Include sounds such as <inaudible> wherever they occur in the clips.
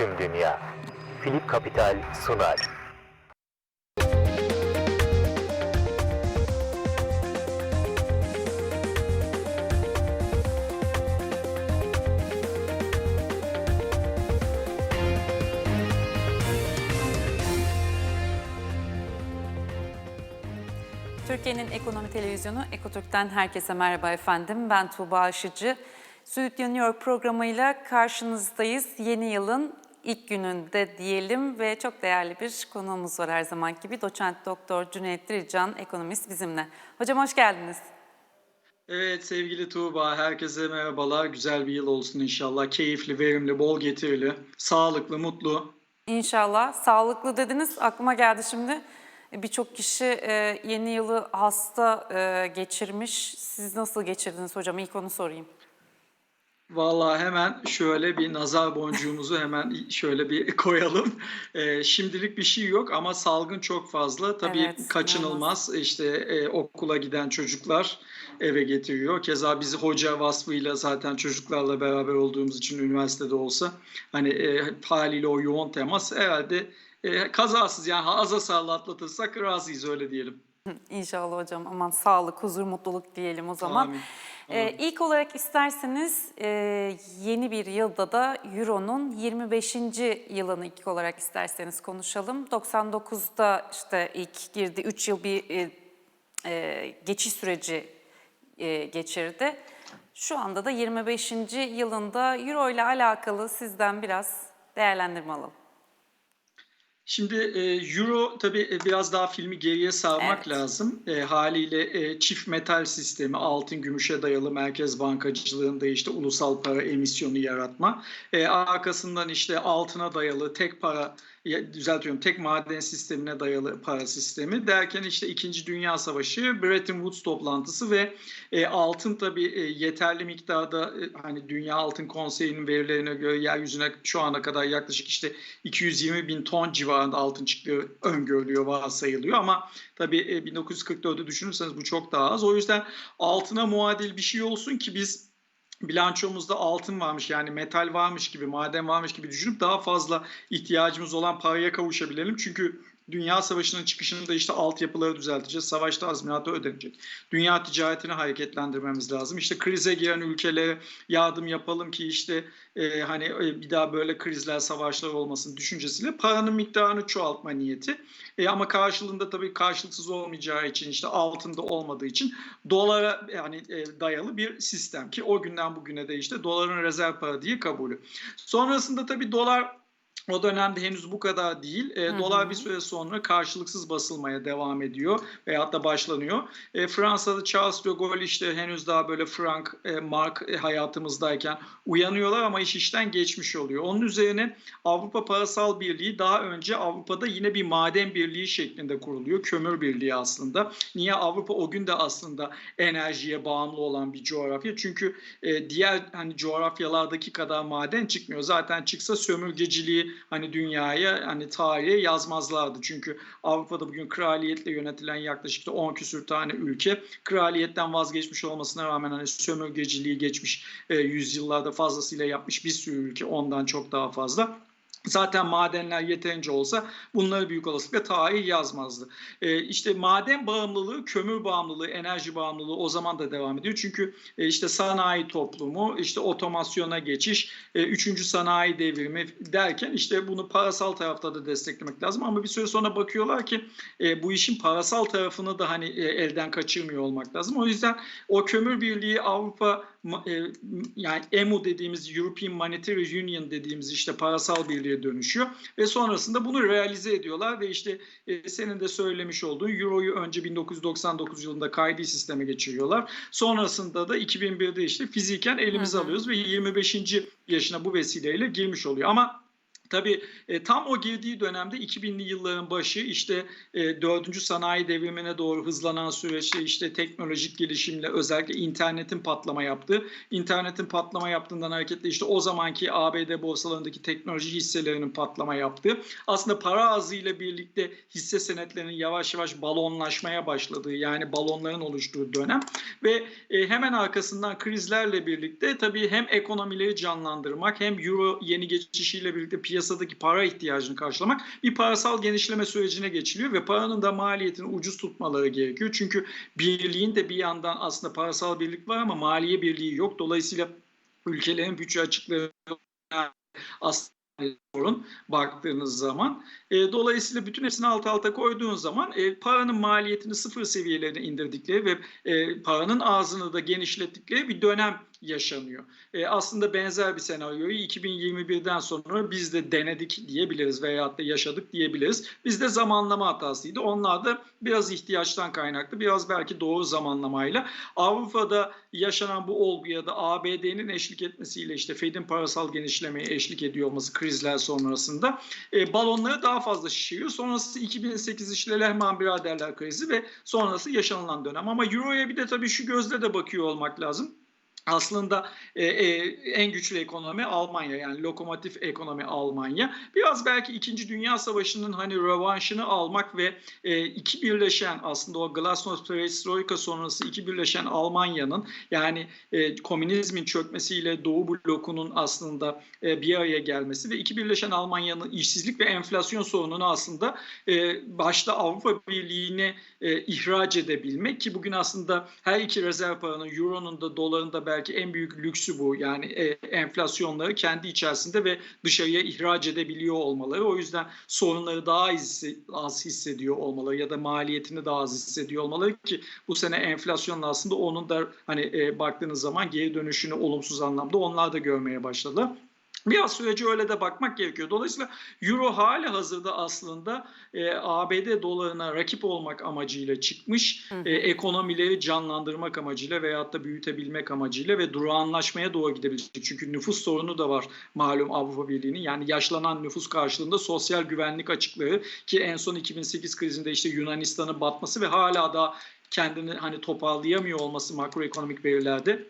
tüm dünya. Philip Capital sunar. Türkiye'nin ekonomi televizyonu Ekotürk'ten herkese merhaba efendim. Ben Tuğba Aşıcı. Stüdyo programıyla karşınızdayız. Yeni yılın ilk gününde diyelim ve çok değerli bir konuğumuz var her zaman gibi. Doçent Doktor Cüneyt Dirican, ekonomist bizimle. Hocam hoş geldiniz. Evet sevgili Tuğba, herkese merhabalar. Güzel bir yıl olsun inşallah. Keyifli, verimli, bol getirili, sağlıklı, mutlu. İnşallah. Sağlıklı dediniz. Aklıma geldi şimdi. Birçok kişi e, yeni yılı hasta e, geçirmiş. Siz nasıl geçirdiniz hocam? İlk onu sorayım. Vallahi hemen şöyle bir nazar boncuğumuzu hemen şöyle bir <laughs> koyalım. Ee, şimdilik bir şey yok ama salgın çok fazla. Tabii Evet, kaçınılmaz. İşte e, okula giden çocuklar eve getiriyor. Keza bizi hoca vasfıyla zaten çocuklarla beraber olduğumuz için üniversitede olsa hani e, haliyle o yoğun temas herhalde e, kazasız yani aza sağlığı atlatırsak razıyız öyle diyelim. <laughs> İnşallah hocam. Aman sağlık, huzur, mutluluk diyelim o zaman. Amin. Ee, ilk olarak isterseniz e, yeni bir yılda da Euro'nun 25. yılını ilk olarak isterseniz konuşalım. 99'da işte ilk girdi, 3 yıl bir e, e, geçiş süreci e, geçirdi. Şu anda da 25. yılında Euro ile alakalı sizden biraz değerlendirme alalım. Şimdi e, Euro tabii e, biraz daha filmi geriye sarmak Evet. lazım. E, haliyle e, çift metal sistemi, altın gümüşe dayalı merkez bankacılığında işte ulusal para emisyonu yaratma. E, arkasından işte altına dayalı tek para, ya, düzeltiyorum tek maden sistemine dayalı para sistemi derken işte 2. Dünya Savaşı, Bretton Woods toplantısı ve e, altın tabii e, yeterli miktarda e, hani Dünya Altın Konseyi'nin verilerine göre yeryüzüne şu ana kadar yaklaşık işte 220 bin ton civarında altın çıktığı öngörülüyor, varsayılıyor ama tabii e, 1944'ü düşünürseniz bu çok daha az. O yüzden altına muadil bir şey olsun ki biz bilançomuzda altın varmış yani metal varmış gibi, maden varmış gibi düşünüp daha fazla ihtiyacımız olan paraya kavuşabilelim. Çünkü Dünya Savaşı'nın çıkışında işte altyapıları düzelteceğiz. Savaşta azminatı ödenecek. Dünya ticaretini hareketlendirmemiz lazım. İşte krize giren ülkelere yardım yapalım ki işte e, hani e, bir daha böyle krizler, savaşlar olmasın düşüncesiyle paranın miktarını çoğaltma niyeti. E, ama karşılığında tabii karşılıksız olmayacağı için işte altında olmadığı için dolara yani e, dayalı bir sistem ki o günden bugüne de işte doların rezerv para diye kabulü. Sonrasında tabii dolar o dönemde henüz bu kadar değil. E, dolar bir süre sonra karşılıksız basılmaya devam ediyor veyahut da başlanıyor. E, Fransa'da Charles de Gaulle işte henüz daha böyle frank, e, mark e, hayatımızdayken uyanıyorlar ama iş işten geçmiş oluyor. Onun üzerine Avrupa Parasal Birliği daha önce Avrupa'da yine bir maden birliği şeklinde kuruluyor. Kömür birliği aslında. Niye Avrupa o gün de aslında enerjiye bağımlı olan bir coğrafya? Çünkü e, diğer hani coğrafyalardaki kadar maden çıkmıyor. Zaten çıksa sömürgeciliği hani dünyaya hani tarihe yazmazlardı. Çünkü Avrupa'da bugün kraliyetle yönetilen yaklaşık da 10 küsür tane ülke kraliyetten vazgeçmiş olmasına rağmen hani sömürgeciliği geçmiş e, yüzyıllarda fazlasıyla yapmış bir sürü ülke ondan çok daha fazla. Zaten madenler yeterince olsa bunları büyük olasılıkla tarih yazmazdı. Ee, işte maden bağımlılığı, kömür bağımlılığı, enerji bağımlılığı o zaman da devam ediyor. Çünkü e, işte sanayi toplumu, işte otomasyona geçiş, e, üçüncü sanayi devrimi derken işte bunu parasal tarafta da desteklemek lazım. Ama bir süre sonra bakıyorlar ki e, bu işin parasal tarafını da hani e, elden kaçırmıyor olmak lazım. O yüzden o kömür birliği Avrupa e, yani EMU dediğimiz European Monetary Union dediğimiz işte parasal birliğe dönüşüyor ve sonrasında bunu realize ediyorlar ve işte e, senin de söylemiş olduğun Euro'yu önce 1999 yılında kaydi sisteme geçiriyorlar. Sonrasında da 2001'de işte fiziken elimize alıyoruz ve 25. yaşına bu vesileyle girmiş oluyor. Ama Tabii e, tam o girdiği dönemde 2000'li yılların başı işte e, 4. sanayi devrimine doğru hızlanan süreçte işte teknolojik gelişimle özellikle internetin patlama yaptığı, internetin patlama yaptığından hareketle işte o zamanki ABD borsalarındaki teknoloji hisselerinin patlama yaptığı, aslında para azıyla birlikte hisse senetlerinin yavaş yavaş balonlaşmaya başladığı yani balonların oluştuğu dönem ve e, hemen arkasından krizlerle birlikte tabii hem ekonomileri canlandırmak hem euro yeni geçişiyle birlikte piyasa piyasadaki para ihtiyacını karşılamak bir parasal genişleme sürecine geçiliyor ve paranın da maliyetini ucuz tutmaları gerekiyor. Çünkü birliğin de bir yandan aslında parasal birlik var ama maliye birliği yok. Dolayısıyla ülkelerin bütçe açıklığı aslında sorun baktığınız zaman. E, dolayısıyla bütün hepsini alt alta koyduğun zaman e, paranın maliyetini sıfır seviyelerine indirdikleri ve e, paranın ağzını da genişlettikleri bir dönem yaşanıyor. E, aslında benzer bir senaryoyu 2021'den sonra biz de denedik diyebiliriz veyahut da yaşadık diyebiliriz. Bizde zamanlama hatasıydı. Onlar da biraz ihtiyaçtan kaynaklı, biraz belki doğru zamanlamayla. Avrupa'da yaşanan bu olguya da ABD'nin eşlik etmesiyle işte Fed'in parasal genişlemeye eşlik ediyor olması krizler sonrasında e, balonları daha fazla şişiriyor. Sonrası 2008 işte Lehman Biraderler krizi ve sonrası yaşanılan dönem. Ama Euro'ya bir de tabii şu gözle de bakıyor olmak lazım aslında e, e, en güçlü ekonomi Almanya yani lokomotif ekonomi Almanya. Biraz belki 2. Dünya Savaşı'nın hani rövanşını almak ve e, iki birleşen aslında o Glasnost Perestroika sonrası iki birleşen Almanya'nın yani e, komünizmin çökmesiyle Doğu blokunun aslında e, bir araya gelmesi ve iki birleşen Almanya'nın işsizlik ve enflasyon sorununu aslında e, başta Avrupa Birliği'ne e, ihraç edebilmek ki bugün aslında her iki rezerv paranın Euro'nun da doların belki en büyük lüksü bu. Yani e, enflasyonları kendi içerisinde ve dışarıya ihraç edebiliyor olmaları. O yüzden sorunları daha az, hissediyor olmaları ya da maliyetini daha az hissediyor olmaları ki bu sene enflasyonla aslında onun da hani e, baktığınız zaman geri dönüşünü olumsuz anlamda onlar da görmeye başladı. Biraz sürece öyle de bakmak gerekiyor. Dolayısıyla Euro hali hazırda aslında e, ABD dolarına rakip olmak amacıyla çıkmış, e, ekonomileri canlandırmak amacıyla veyahut da büyütebilmek amacıyla ve durağanlaşmaya doğru gidebilecek. Çünkü nüfus sorunu da var malum Avrupa Birliği'nin. Yani yaşlanan nüfus karşılığında sosyal güvenlik açıklığı ki en son 2008 krizinde işte Yunanistan'ın batması ve hala da kendini hani toparlayamıyor olması makroekonomik verilerde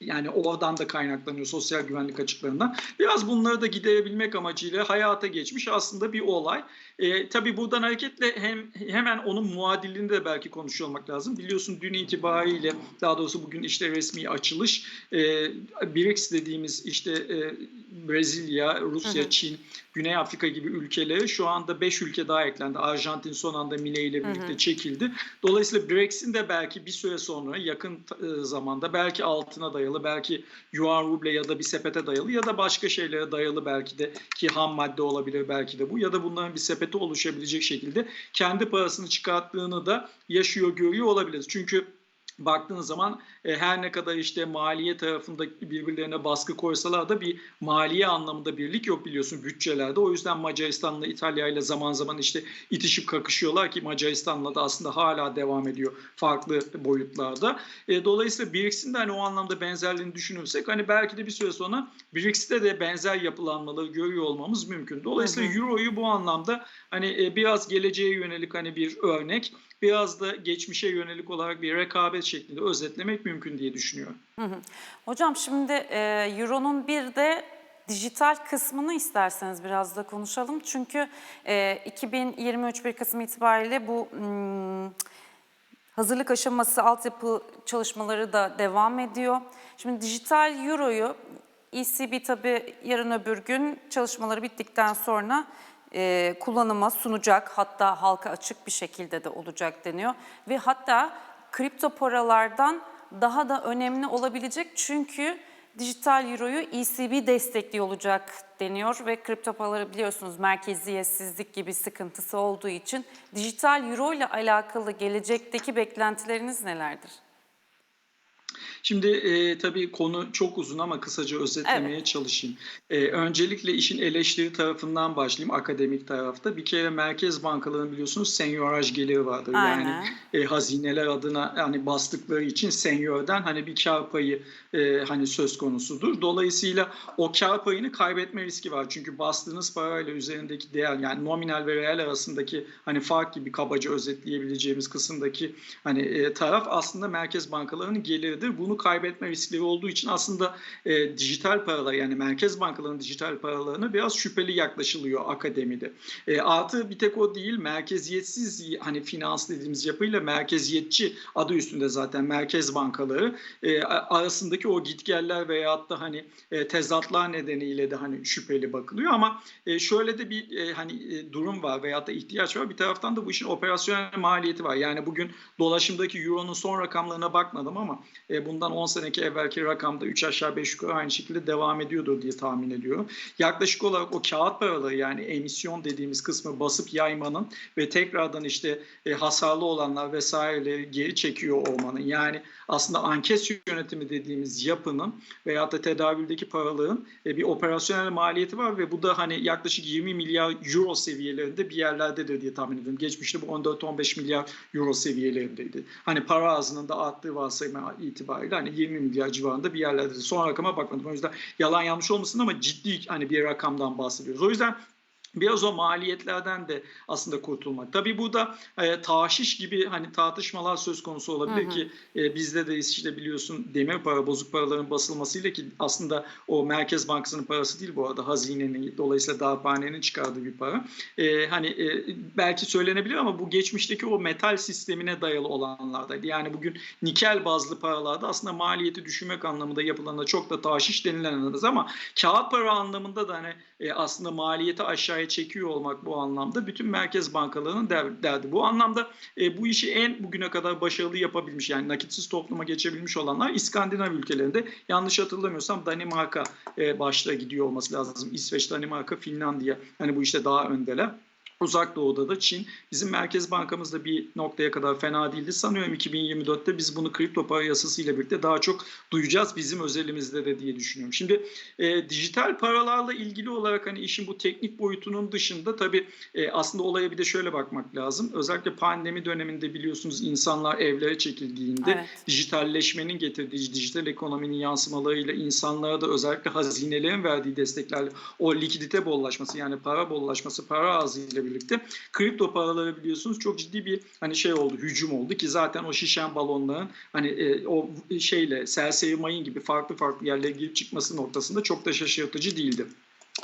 yani oradan da kaynaklanıyor sosyal güvenlik açıklarından. Biraz bunları da giderebilmek amacıyla hayata geçmiş aslında bir olay. E, tabii buradan hareketle hem hemen onun muadilini de belki konuşuyor olmak lazım. Biliyorsun dün itibariyle daha doğrusu bugün işte resmi açılış e, BRICS dediğimiz işte e, Brezilya, Rusya, hı hı. Çin, Güney Afrika gibi ülkeleri şu anda 5 ülke daha eklendi. Arjantin son anda Milei ile birlikte hı hı. çekildi. Dolayısıyla BRICS'in de belki bir süre sonra yakın zamanda belki altına dayalı, belki yuan ruble ya da bir sepete dayalı ya da başka şeylere dayalı belki de ki ham madde olabilir belki de bu ya da bunların bir sepeti oluşabilecek şekilde kendi parasını çıkarttığını da yaşıyor görüyor olabiliriz. Çünkü baktığınız zaman e, her ne kadar işte maliye tarafında birbirlerine baskı koysalar da bir maliye anlamında birlik yok biliyorsun bütçelerde. O yüzden Macaristan'la İtalya ile zaman zaman işte itişip kakışıyorlar ki Macaristan'la da aslında hala devam ediyor farklı boyutlarda. E, dolayısıyla BRICS'in de hani o anlamda benzerliğini düşünürsek hani belki de bir süre sonra BRICS'te de benzer yapılanmaları görüyor olmamız mümkün. Dolayısıyla Euro'yu bu anlamda hani e, biraz geleceğe yönelik hani bir örnek biraz da geçmişe yönelik olarak bir rekabet şeklinde özetlemek mümkün diye düşünüyorum. Hı hı. Hocam şimdi e, Euro'nun bir de dijital kısmını isterseniz biraz da konuşalım. Çünkü e, 2023 1 Kasım itibariyle bu hmm, hazırlık aşaması, altyapı çalışmaları da devam ediyor. Şimdi dijital Euro'yu ECB tabii yarın öbür gün çalışmaları bittikten sonra e, kullanıma sunacak hatta halka açık bir şekilde de olacak deniyor. Ve hatta kripto paralardan daha da önemli olabilecek çünkü dijital euroyu ECB destekli olacak deniyor ve kripto paraları biliyorsunuz merkeziyetsizlik gibi sıkıntısı olduğu için dijital euro ile alakalı gelecekteki beklentileriniz nelerdir? Şimdi e, tabii konu çok uzun ama kısaca özetlemeye evet. çalışayım. E, öncelikle işin eleştiri tarafından başlayayım akademik tarafta. Bir kere merkez bankalarının biliyorsunuz senyoraj geliri vardır. Aynen. Yani e, hazineler adına yani bastıkları için senyordan hani bir kar payı e, hani söz konusudur. Dolayısıyla o kar payını kaybetme riski var. Çünkü bastığınız parayla üzerindeki değer yani nominal ve reel arasındaki hani fark gibi kabaca özetleyebileceğimiz kısımdaki hani e, taraf aslında merkez bankalarının geliridir. Bunu bunu kaybetme riskleri olduğu için aslında e, dijital paralar yani merkez bankalarının dijital paralarına biraz şüpheli yaklaşılıyor akademide. E, artı bir tek o değil merkeziyetsiz hani finans dediğimiz yapıyla merkeziyetçi adı üstünde zaten merkez bankaları e, arasındaki o gitgeller veyahut da hani e, tezatlar nedeniyle de hani şüpheli bakılıyor ama e, şöyle de bir e, hani e, durum var veyahut da ihtiyaç var. Bir taraftan da bu işin operasyonel maliyeti var. Yani bugün dolaşımdaki euronun son rakamlarına bakmadım ama e, bundan 10 seneki evvelki rakamda 3 aşağı 5 yukarı aynı şekilde devam ediyordur diye tahmin ediyorum. Yaklaşık olarak o kağıt paraları yani emisyon dediğimiz kısmı basıp yaymanın ve tekrardan işte e, hasarlı olanlar vesaireleri geri çekiyor olmanın yani aslında anket yönetimi dediğimiz yapının veyahut da tedavüldeki paralığın e, bir operasyonel maliyeti var ve bu da hani yaklaşık 20 milyar euro seviyelerinde bir yerlerdedir diye tahmin ediyorum. Geçmişte bu 14-15 milyar euro seviyelerindeydi. Hani para ağzının da arttığı varsayma itibariyle hani 20 milyar civarında bir yerlerdeydi. Son rakama bakmadım. O yüzden yalan yanlış olmasın ama ciddi hani bir rakamdan bahsediyoruz. O yüzden Biraz o maliyetlerden de aslında kurtulmak. Tabii burada e, taşiş gibi hani tartışmalar söz konusu olabilir Hı hı. ki e, bizde de işte biliyorsun demir para, bozuk paraların basılmasıyla ki aslında o Merkez Bankası'nın parası değil bu arada hazinenin dolayısıyla darphanenin çıkardığı bir para. E, hani e, belki söylenebilir ama bu geçmişteki o metal sistemine dayalı olanlardaydı. Yani bugün nikel bazlı paralarda aslında maliyeti düşürmek anlamında yapılan da çok da taşiş denilen ama kağıt para anlamında da hani e, aslında maliyeti aşağıya çekiyor olmak bu anlamda bütün merkez bankalarının der- derdi. Bu anlamda e, bu işi en bugüne kadar başarılı yapabilmiş yani nakitsiz topluma geçebilmiş olanlar İskandinav ülkelerinde yanlış hatırlamıyorsam Danimarka e, başta gidiyor olması lazım. İsveç, Danimarka, Finlandiya hani bu işte daha öndeler. Uzak Doğu'da da Çin. Bizim Merkez Bankamız da bir noktaya kadar fena değildi. Sanıyorum 2024'te biz bunu kripto para yasasıyla birlikte daha çok duyacağız bizim özelimizde de diye düşünüyorum. Şimdi e, dijital paralarla ilgili olarak hani işin bu teknik boyutunun dışında tabii e, aslında olaya bir de şöyle bakmak lazım. Özellikle pandemi döneminde biliyorsunuz insanlar evlere çekildiğinde Evet. dijitalleşmenin getirdiği dijital ekonominin yansımalarıyla insanlara da özellikle hazinelerin verdiği desteklerle o likidite bollaşması yani para bollaşması para ağzıyla birlikte kripto paraları biliyorsunuz çok ciddi bir hani şey oldu hücum oldu ki zaten o şişen balonların hani e, o şeyle serseri mayın gibi farklı farklı yerlere girip çıkması noktasında çok da şaşırtıcı değildi.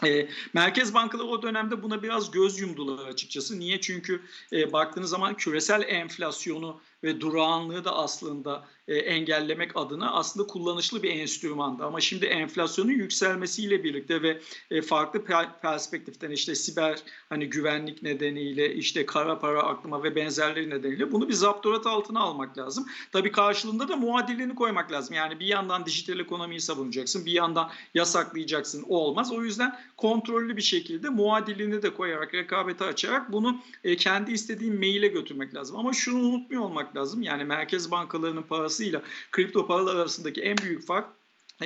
E, merkez bankaları o dönemde buna biraz göz yumdular açıkçası. Niye? Çünkü e, baktığınız zaman küresel enflasyonu ve durağanlığı da aslında e, engellemek adına aslında kullanışlı bir enstrümandı. Ama şimdi enflasyonun yükselmesiyle birlikte ve e, farklı per- perspektiften işte siber hani güvenlik nedeniyle işte kara para aklama ve benzerleri nedeniyle bunu bir zapturat altına almak lazım. Tabii karşılığında da muadilini koymak lazım. Yani bir yandan dijital ekonomiyi savunacaksın, bir yandan yasaklayacaksın. O olmaz. O yüzden kontrollü bir şekilde muadilini de koyarak, rekabeti açarak bunu e, kendi istediğin maile götürmek lazım. Ama şunu unutmuyor olmak lazım. Yani merkez bankalarının parasıyla kripto paralar arasındaki en büyük fark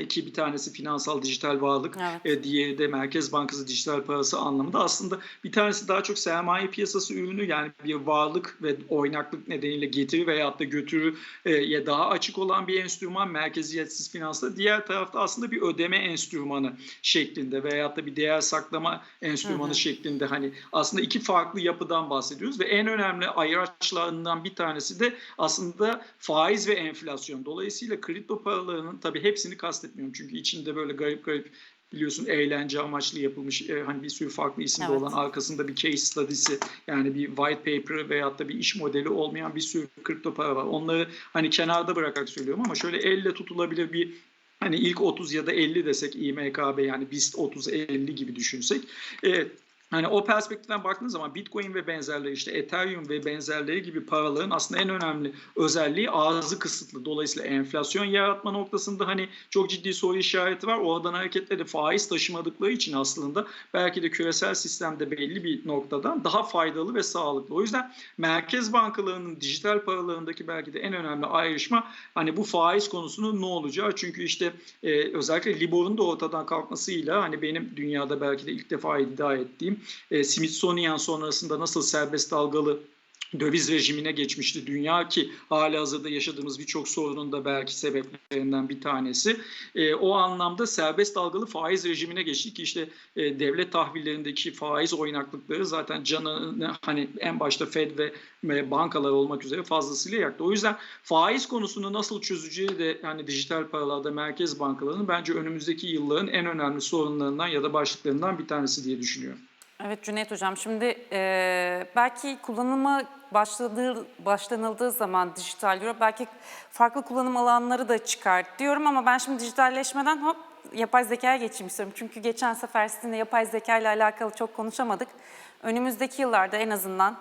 ki bir tanesi finansal dijital varlık, Evet. e, diğeri de Merkez Bankası dijital parası anlamında. Aslında bir tanesi daha çok sermaye piyasası ürünü yani bir varlık ve oynaklık nedeniyle getiri veyahut da götürüye daha açık olan bir enstrüman merkeziyetsiz finansla. Diğer tarafta aslında bir ödeme enstrümanı şeklinde veyahut da bir değer saklama enstrümanı Hı hı. şeklinde hani aslında iki farklı yapıdan bahsediyoruz ve en önemli ayraçlarından bir tanesi de aslında faiz ve enflasyon. Dolayısıyla kripto paralarının tabii hepsini kastetmiyorum çünkü içinde böyle garip garip biliyorsun eğlence amaçlı yapılmış e, hani bir sürü farklı isimde Evet. olan arkasında bir case study'si yani bir white paper veyahut da bir iş modeli olmayan bir sürü kripto para var. Onları hani kenarda bırakarak söylüyorum ama şöyle elle tutulabilir bir hani ilk 30 ya da 50 desek İMKB yani BIST 30 50 gibi düşünsek e, Hani o perspektiften baktığınız zaman Bitcoin ve benzerleri işte Ethereum ve benzerleri gibi paraların aslında en önemli özelliği ağzı kısıtlı. Dolayısıyla enflasyon yaratma noktasında hani çok ciddi soru işareti var. Oradan hareketle de faiz taşımadıkları için aslında belki de küresel sistemde belli bir noktadan daha faydalı ve sağlıklı. O yüzden merkez bankalarının dijital paralarındaki belki de en önemli ayrışma hani bu faiz konusunun ne olacağı. Çünkü işte e, özellikle Libor'un da ortadan kalkmasıyla hani benim dünyada belki de ilk defa iddia ettiğim e, Smithsonian sonrasında nasıl serbest dalgalı döviz rejimine geçmişti dünya ki hali hazırda yaşadığımız birçok sorunun da belki sebeplerinden bir tanesi. E, o anlamda serbest dalgalı faiz rejimine geçtik ki işte e, devlet tahvillerindeki faiz oynaklıkları zaten canını hani en başta Fed ve, ve bankalar olmak üzere fazlasıyla yaktı. O yüzden faiz konusunu nasıl çözeceği de hani dijital paralarda merkez bankalarının bence önümüzdeki yılların en önemli sorunlarından ya da başlıklarından bir tanesi diye düşünüyorum. Evet Cüneyt Hocam şimdi e, belki kullanıma başladığı, başlanıldığı zaman dijital euro belki farklı kullanım alanları da çıkar diyorum ama ben şimdi dijitalleşmeden hop yapay zekaya geçeyim istiyorum. Çünkü geçen sefer sizinle yapay zeka ile alakalı çok konuşamadık. Önümüzdeki yıllarda en azından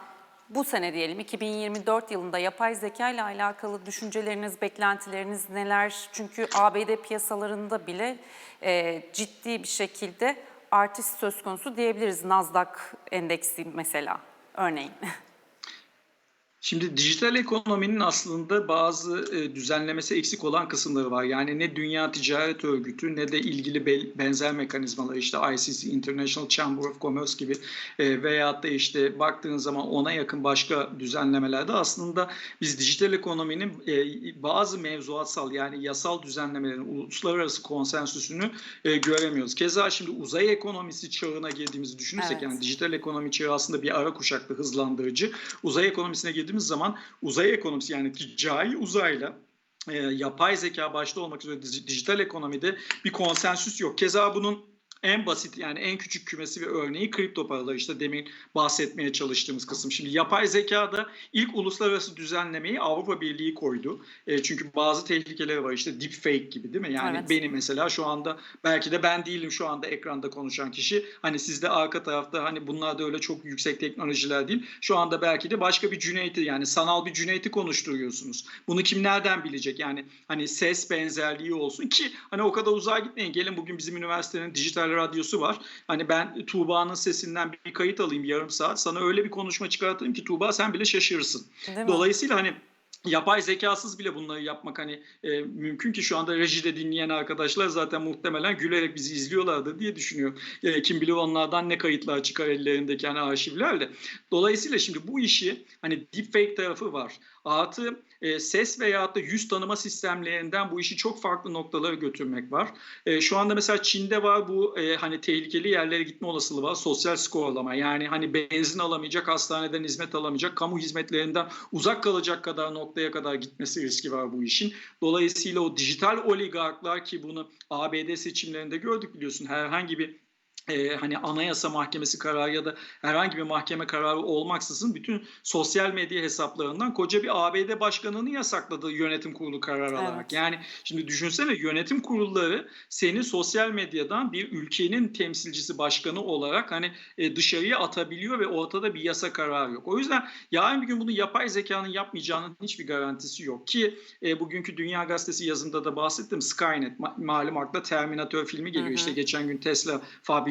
bu sene diyelim 2024 yılında yapay zeka ile alakalı düşünceleriniz, beklentileriniz neler? Çünkü ABD piyasalarında bile e, ciddi bir şekilde artış söz konusu diyebiliriz. Nasdaq endeksi mesela örneğin. <laughs> Şimdi dijital ekonominin aslında bazı e, düzenlemesi eksik olan kısımları var. Yani ne Dünya Ticaret Örgütü ne de ilgili be- benzer mekanizmalar işte ICC International Chamber of Commerce gibi e, veyahut da işte baktığın zaman ona yakın başka düzenlemelerde aslında biz dijital ekonominin e, bazı mevzuatsal yani yasal düzenlemelerin uluslararası konsensüsünü e, göremiyoruz. Keza şimdi uzay ekonomisi çağına girdiğimizi düşünürsek Evet. yani dijital ekonomi çağı aslında bir ara kuşaklı hızlandırıcı. Uzay ekonomisine girdiğimiz zaman uzay ekonomisi yani ticari uzayla e, yapay zeka başta olmak üzere dij- dijital ekonomide bir konsensüs yok. Keza bunun en basit yani en küçük kümesi ve örneği kripto paralar işte demin bahsetmeye çalıştığımız kısım. Şimdi yapay zekada ilk uluslararası düzenlemeyi Avrupa Birliği koydu. E, çünkü bazı tehlikeleri var işte deepfake gibi değil mi? Yani Evet. benim mesela şu anda belki de ben değilim şu anda ekranda konuşan kişi. Hani sizde arka tarafta hani bunlar da öyle çok yüksek teknolojiler değil. Şu anda belki de başka bir Cüneyt'i yani sanal bir Cüneyt'i konuşturuyorsunuz. Bunu kim nereden bilecek? Yani hani ses benzerliği olsun ki hani o kadar uzağa gitmeyin. Gelin bugün bizim üniversitenin dijital radyosu var. Hani ben Tuğba'nın sesinden bir kayıt alayım yarım saat. Sana öyle bir konuşma çıkartayım ki Tuğba sen bile şaşırırsın. Dolayısıyla hani yapay zekasız bile bunları yapmak hani e, mümkün ki şu anda rejide dinleyen arkadaşlar zaten muhtemelen gülerek bizi izliyorlardır diye düşünüyor. E, kim bilir onlardan ne kayıtlar çıkar ellerindeki hani arşivlerle. Dolayısıyla şimdi bu işi hani deepfake tarafı var. Artı e, ses veyahut da yüz tanıma sistemlerinden bu işi çok farklı noktalara götürmek var. E, şu anda mesela Çin'de var bu e, hani tehlikeli yerlere gitme olasılığı var. Sosyal skorlama yani hani benzin alamayacak, hastaneden hizmet alamayacak, kamu hizmetlerinden uzak kalacak kadar noktaya kadar gitmesi riski var bu işin. Dolayısıyla o dijital oligarklar ki bunu ABD seçimlerinde gördük biliyorsun herhangi bir e, hani anayasa mahkemesi kararı ya da herhangi bir mahkeme kararı olmaksızın bütün sosyal medya hesaplarından koca bir ABD başkanını yasakladı yönetim kurulu kararı Evet. alarak. Yani şimdi düşünsene yönetim kurulları seni sosyal medyadan bir ülkenin temsilcisi başkanı olarak hani e, dışarıya atabiliyor ve ortada bir yasa kararı yok. O yüzden yarın bir gün bunu yapay zekanın yapmayacağının hiçbir garantisi yok ki e, bugünkü Dünya Gazetesi yazında da bahsettim Skynet ma- malum akla Terminator filmi geliyor. Hı hı. İşte geçen gün Tesla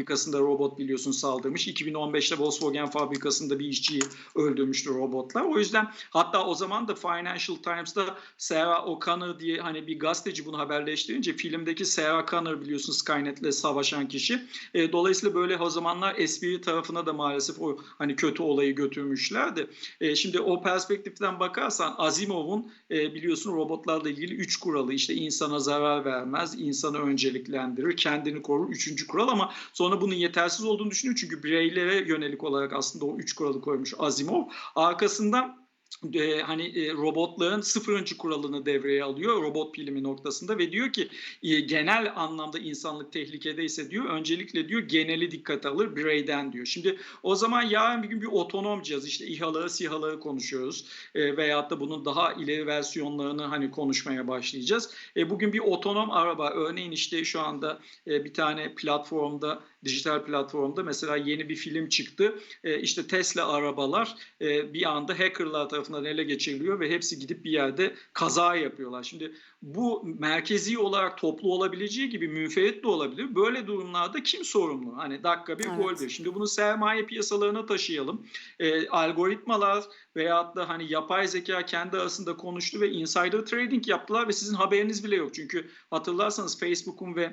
fabrikasında robot biliyorsun saldırmış. 2015'te Volkswagen fabrikasında bir işçiyi öldürmüştü robotlar. O yüzden hatta o zaman da Financial Times'da Sarah O'Connor diye hani bir gazeteci bunu haberleştirince filmdeki Sarah Connor biliyorsun Skynet'le savaşan kişi. E, dolayısıyla böyle o zamanlar espri tarafına da maalesef o hani kötü olayı götürmüşlerdi. E, şimdi o perspektiften bakarsan Asimov'un e, biliyorsun robotlarla ilgili üç kuralı işte insana zarar vermez, insanı önceliklendirir, kendini korur. Üçüncü kural ama sonra bunun yetersiz olduğunu düşünüyor. Çünkü bireylere yönelik olarak aslında o üç kuralı koymuş Asimov. Arkasından e, hani e, robotların sıfırıncı kuralını devreye alıyor robot bilimi noktasında ve diyor ki e, genel anlamda insanlık tehlikedeyse diyor öncelikle diyor geneli dikkate alır bireyden diyor. Şimdi o zaman yarın bir gün bir otonom cihaz işte İHA'ları SİHA'ları konuşuyoruz e, veyahut da bunun daha ileri versiyonlarını hani konuşmaya başlayacağız. E, bugün bir otonom araba örneğin işte şu anda e, bir tane platformda dijital platformda mesela yeni bir film çıktı. E, işte Tesla arabalar e, bir anda hackerlar tarafından ele geçiriliyor ve hepsi gidip bir yerde kaza yapıyorlar. Şimdi bu merkezi olarak toplu olabileceği gibi münferit de olabilir. Böyle durumlarda kim sorumlu? Hani dakika bir Evet. gol bir. Şimdi bunu sermaye piyasalarına taşıyalım. E, algoritmalar veyahut da hani yapay zeka kendi arasında konuştu ve insider trading yaptılar ve sizin haberiniz bile yok. Çünkü hatırlarsanız Facebook'un ve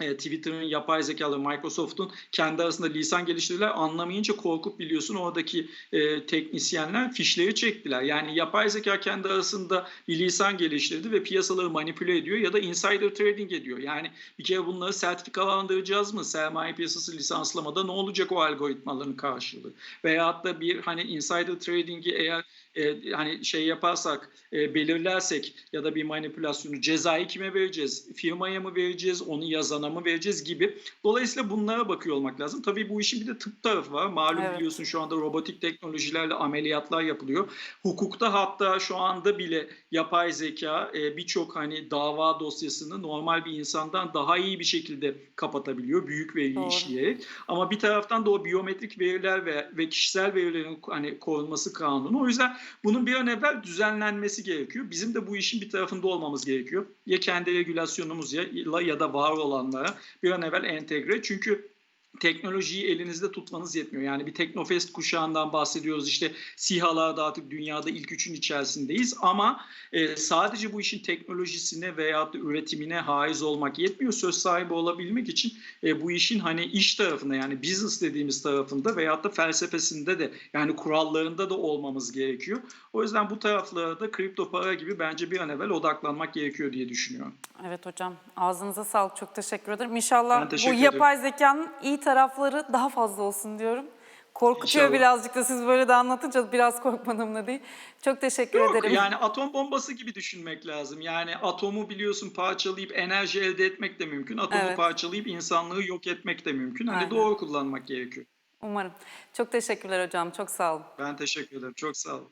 e, Twitter'ın yapay zekaları, Microsoft'un kendi arasında lisan geliştirdiler. Anlamayınca korkup biliyorsun oradaki e, teknisyenler fişleri çektiler. Yani yapay zeka kendi arasında bir lisan geliştirdi ve piyasaları manipüle ediyor ya da insider trading ediyor. Yani bir kere bunları sertifikalandıracağız mı? Sermaye piyasası lisanslamada ne olacak o algoritmaların karşılığı? Veyahut da bir hani insider trading'i eğer e, hani şey yaparsak, e, belirlersek ya da bir manipülasyonu cezayı kime vereceğiz? Firmaya mı vereceğiz? Onu yazana mı vereceğiz gibi. Dolayısıyla bunlara bakıyor olmak lazım. Tabii bu işin bir de tıp tarafı var. Malum Evet. biliyorsun şu anda robotik teknolojilerle ameliyatlar yapılıyor. Hukukta hatta şu anda bile yapay zeka e, birçok hani dava dosyasını normal bir insandan daha iyi bir şekilde kapatabiliyor. Büyük veriyi Doğru. işleyerek. Ama bir taraftan da o biyometrik veriler ve, ve kişisel verilerin hani korunması kanunu. O yüzden bunun bir an evvel düzenlenmesi gerekiyor. Bizim de bu işin bir tarafında olmamız gerekiyor. Ya kendi regülasyonumuz ya, ya da var olanlara bir an evvel entegre. Çünkü teknolojiyi elinizde tutmanız yetmiyor. Yani bir Teknofest kuşağından bahsediyoruz. İşte SİHA'larda artık dünyada ilk üçün içerisindeyiz ama e, sadece bu işin teknolojisine veya da üretimine haiz olmak yetmiyor. Söz sahibi olabilmek için e, bu işin hani iş tarafında yani business dediğimiz tarafında veyahut da felsefesinde de yani kurallarında da olmamız gerekiyor. O yüzden bu taraflara da kripto para gibi bence bir an evvel odaklanmak gerekiyor diye düşünüyorum. Evet hocam ağzınıza sağlık çok teşekkür ederim. İnşallah Ben bu teşekkür yapay zekanın iyi tarafları daha fazla olsun diyorum. Korkutuyor İnşallah. birazcık da siz böyle de anlatınca biraz korkmadığımla değil. Çok teşekkür Yok ederim. yani atom bombası gibi düşünmek lazım. Yani atomu biliyorsun parçalayıp enerji elde etmek de mümkün. Atomu Evet. parçalayıp insanlığı yok etmek de mümkün. Hani Aynen. doğru kullanmak gerekiyor. Umarım. Çok teşekkürler hocam. Çok sağ olun. Ben teşekkür ederim. Çok sağ olun.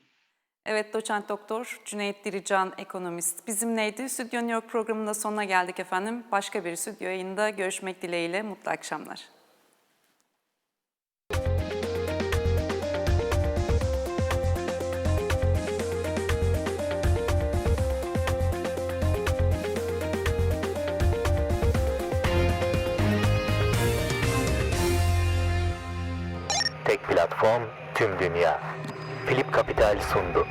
Evet doçent doktor Cüneyt Dirican ekonomist bizimleydi. Stüdyo New York programında sonuna geldik efendim. Başka bir stüdyo yayında görüşmek dileğiyle mutlu akşamlar. Platform tüm dünya. Philip Capital sundu.